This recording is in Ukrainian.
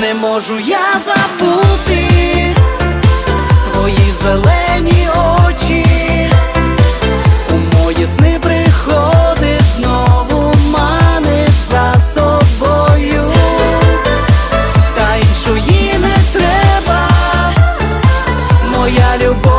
не можу я забути твої зелені очі, у мої сни приходиш знову маниш за собою, та іншої не треба, моя любов.